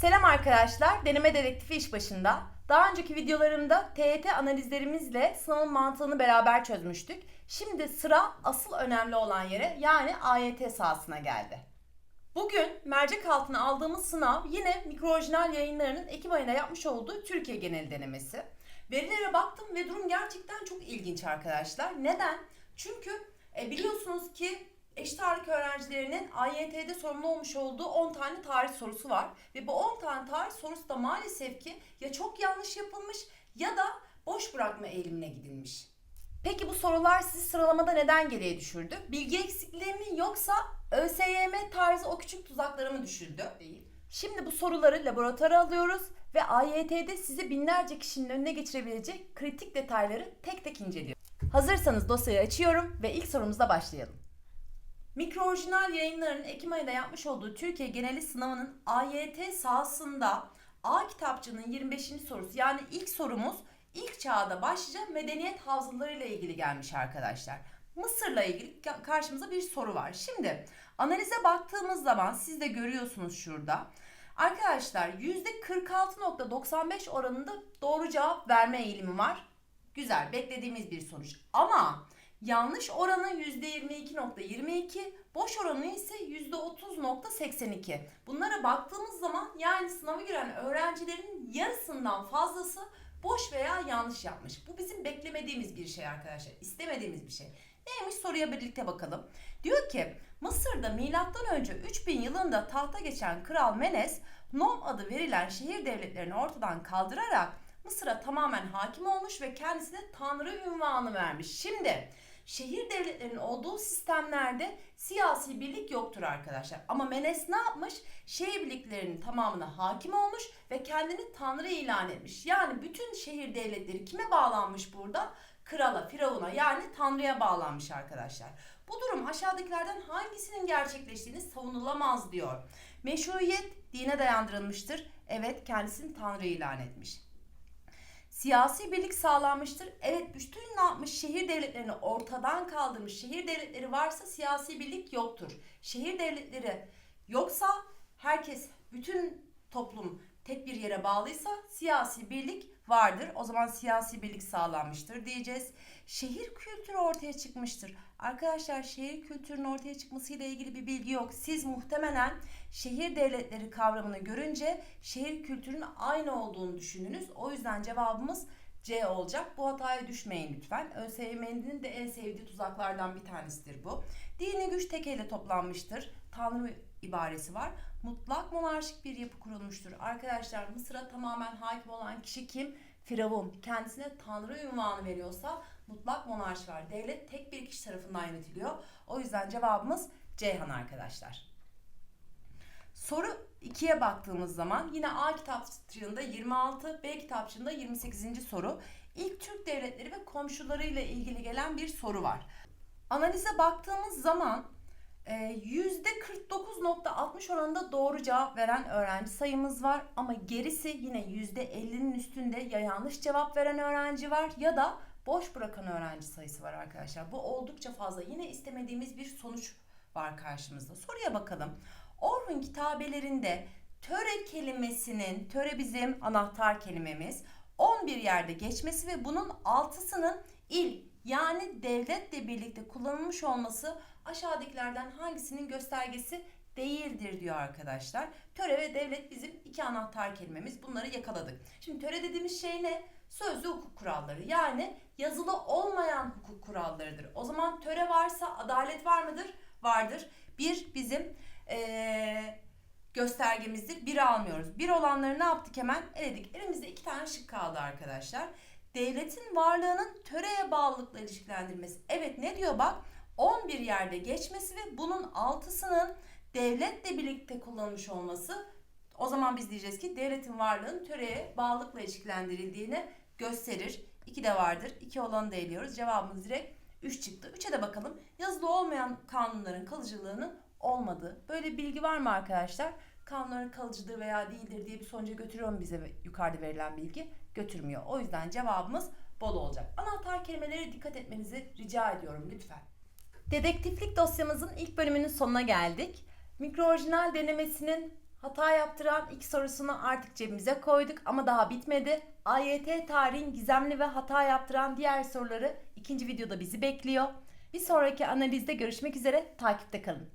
Selam arkadaşlar, Deneme Dedektifi iş başında. Daha önceki videolarımda TYT analizlerimizle sınavın mantığını beraber çözmüştük. Şimdi sıra asıl önemli olan yere yani AYT sahasına geldi. Bugün mercek altına aldığımız sınav yine Mikroojinal yayınlarının Ekim ayında yapmış olduğu Türkiye genel denemesi. Verilere baktım ve durum gerçekten çok ilginç arkadaşlar. Neden? Çünkü e, biliyorsunuz ki eşit ağırlık öğrencilerinin AYT'de sorumlu olmuş olduğu 10 tane tarih sorusu var. Ve bu 10 tane tarih sorusu da maalesef ki ya çok yanlış yapılmış ya da boş bırakma eğilimine gidilmiş. Peki bu sorular sizi sıralamada neden geriye düşürdü? Bilgi eksikliği mi yoksa ÖSYM tarzı o küçük tuzakları mı düşürdü? Değil. Şimdi bu soruları laboratuvara alıyoruz ve AYT'de sizi binlerce kişinin önüne geçirebilecek kritik detayları tek tek inceliyoruz. Hazırsanız dosyayı açıyorum ve ilk sorumuzla başlayalım. Mikroojinal yayınlarının Ekim ayında yapmış olduğu Türkiye geneli sınavının AYT sahasında A kitapçının 25. sorusu yani ilk sorumuz ilk çağda başlıca medeniyet havzaları ile ilgili gelmiş arkadaşlar. Mısır'la ilgili ka- karşımıza bir soru var. Şimdi analize baktığımız zaman siz de görüyorsunuz şurada. Arkadaşlar %46.95 oranında doğru cevap verme eğilimi var. Güzel beklediğimiz bir sonuç. Ama yanlış oranı %22.22, boş oranı ise %30.82. Bunlara baktığımız zaman yani sınava giren öğrencilerin yarısından fazlası boş veya yanlış yapmış. Bu bizim beklemediğimiz bir şey arkadaşlar. istemediğimiz bir şey. Neymiş soruya birlikte bakalım. Diyor ki Mısır'da milattan önce 3000 yılında tahta geçen Kral Menes Nom adı verilen şehir devletlerini ortadan kaldırarak Mısır'a tamamen hakim olmuş ve kendisine tanrı ünvanı vermiş. Şimdi şehir devletlerinin olduğu sistemlerde siyasi birlik yoktur arkadaşlar. Ama Menes ne yapmış? Şehir birliklerinin tamamına hakim olmuş ve kendini tanrı ilan etmiş. Yani bütün şehir devletleri kime bağlanmış burada? Krala, firavuna yani tanrıya bağlanmış arkadaşlar. Bu durum aşağıdakilerden hangisinin gerçekleştiğini savunulamaz diyor. Meşruiyet dine dayandırılmıştır. Evet kendisini tanrı ilan etmiş. Siyasi birlik sağlanmıştır. Evet bütün ne yapmış? Şehir devletlerini ortadan kaldırmış. Şehir devletleri varsa siyasi birlik yoktur. Şehir devletleri yoksa herkes, bütün toplum tek bir yere bağlıysa siyasi birlik vardır. O zaman siyasi birlik sağlanmıştır diyeceğiz. Şehir kültürü ortaya çıkmıştır. Arkadaşlar şehir kültürünün ortaya çıkmasıyla ilgili bir bilgi yok. Siz muhtemelen şehir devletleri kavramını görünce şehir kültürünün aynı olduğunu düşündünüz. O yüzden cevabımız C olacak. Bu hataya düşmeyin lütfen. ÖSYM'nin de en sevdiği tuzaklardan bir tanesidir bu. Dini güç tekeyle toplanmıştır. Tanrı ibaresi var. Mutlak monarşik bir yapı kurulmuştur. Arkadaşlar Mısır'a tamamen hakim olan kişi kim? Firavun. Kendisine tanrı ünvanı veriyorsa mutlak monarşi var. Devlet tek bir kişi tarafından yönetiliyor. O yüzden cevabımız Ceyhan arkadaşlar. Soru 2'ye baktığımız zaman yine A kitapçığında 26, B kitapçığında 28. soru. İlk Türk devletleri ve komşularıyla ilgili gelen bir soru var. Analize baktığımız zaman e, %49.60 oranında doğru cevap veren öğrenci sayımız var ama gerisi yine %50'nin üstünde ya yanlış cevap veren öğrenci var ya da boş bırakan öğrenci sayısı var arkadaşlar. Bu oldukça fazla. Yine istemediğimiz bir sonuç var karşımızda. Soruya bakalım. Orhun kitabelerinde töre kelimesinin, töre bizim anahtar kelimemiz, 11 yerde geçmesi ve bunun altısının il yani devletle birlikte kullanılmış olması aşağıdakilerden hangisinin göstergesi değildir diyor arkadaşlar. Töre ve devlet bizim iki anahtar kelimemiz. Bunları yakaladık. Şimdi töre dediğimiz şey ne? Sözlü hukuk kuralları. Yani yazılı olmayan hukuk kurallarıdır. O zaman töre varsa adalet var mıdır? Vardır. Bir bizim ee, göstergemizdir. Bir almıyoruz. Bir olanları ne yaptık hemen? Eledik. Elimizde iki tane şık kaldı arkadaşlar. Devletin varlığının töreye bağlılıkla ilişkilendirmesi. Evet ne diyor bak? 11 yerde geçmesi ve bunun altısının devletle birlikte kullanılmış olması. O zaman biz diyeceğiz ki devletin varlığının töreye bağlılıkla ilişkilendirildiğini gösterir. 2 de vardır. 2 olanı da eliyoruz. Cevabımız direkt 3 çıktı. 3'e de bakalım. Yazılı olmayan kanunların kalıcılığının olmadığı. Böyle bir bilgi var mı arkadaşlar? Kanunların kalıcıdır veya değildir diye bir sonuca götürüyor mu bize yukarıda verilen bilgi? Götürmüyor. O yüzden cevabımız bol olacak. Anahtar kelimelere dikkat etmenizi rica ediyorum lütfen. Dedektiflik dosyamızın ilk bölümünün sonuna geldik. Mikroojinal denemesinin Hata yaptıran ilk sorusunu artık cebimize koyduk ama daha bitmedi. AYT tarihin gizemli ve hata yaptıran diğer soruları ikinci videoda bizi bekliyor. Bir sonraki analizde görüşmek üzere. Takipte kalın.